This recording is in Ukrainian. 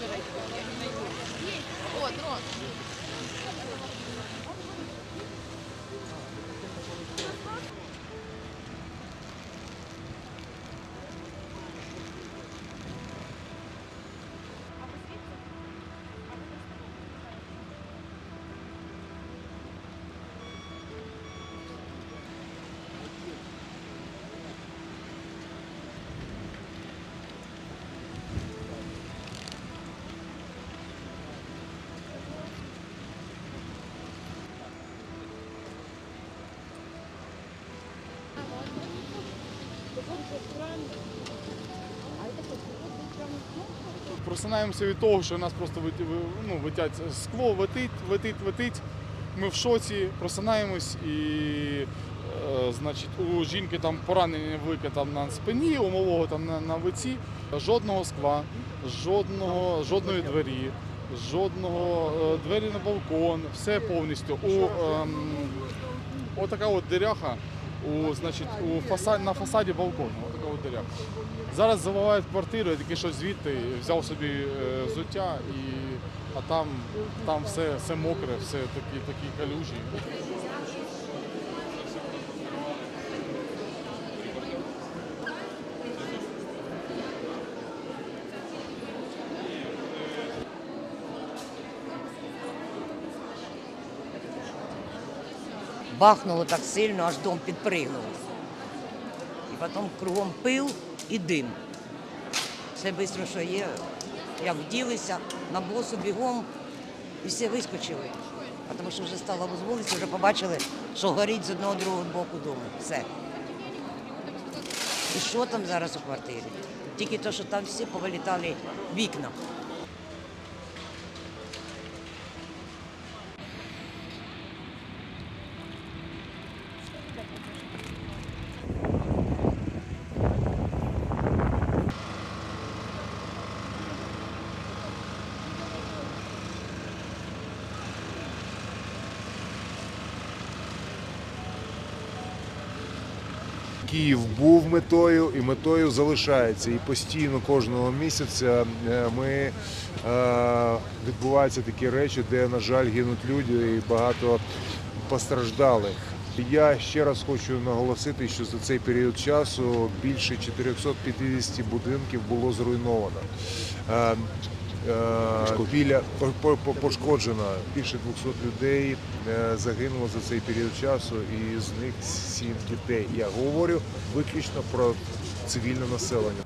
that I can. Просинаємося від того, що нас просто ну, витять скло, летить, летить, летить. Ми в шоці, просинаємось і е, значить, у жінки там поранення велике там на спині, у малого там на, на лиці. Жодного скла, жодного, жодної двері, жодного е, двері на балкон, все повністю. У, ем, отака от диряха у, значить, у фасад, на фасаді балкону. Отака от. Зараз заливають квартиру, я таки щось звідти взяв собі е, взуття, і, а там, там все, все мокре, все такі, такі калюжі. Бахнуло так сильно, аж дом підпригнув. І потім кругом пил і дим. Все швидко, що є, як вділися, на босу бігом і всі вискочили. Тому що вже стало з вулиці, вже побачили, що горить з одного другого боку дому. Все. І що там зараз у квартирі? Тільки то, що там всі повилітали вікна. Київ був метою і метою залишається. І постійно кожного місяця е, ми е, відбуваються такі речі, де, на жаль, гинуть люди і багато постраждалих. Я ще раз хочу наголосити, що за цей період часу більше 450 будинків було зруйновано. Е, Біля по- по- по- пошкоджено більше 200 людей е, загинуло за цей період часу, і з них 7 дітей. Я говорю виключно про цивільне населення.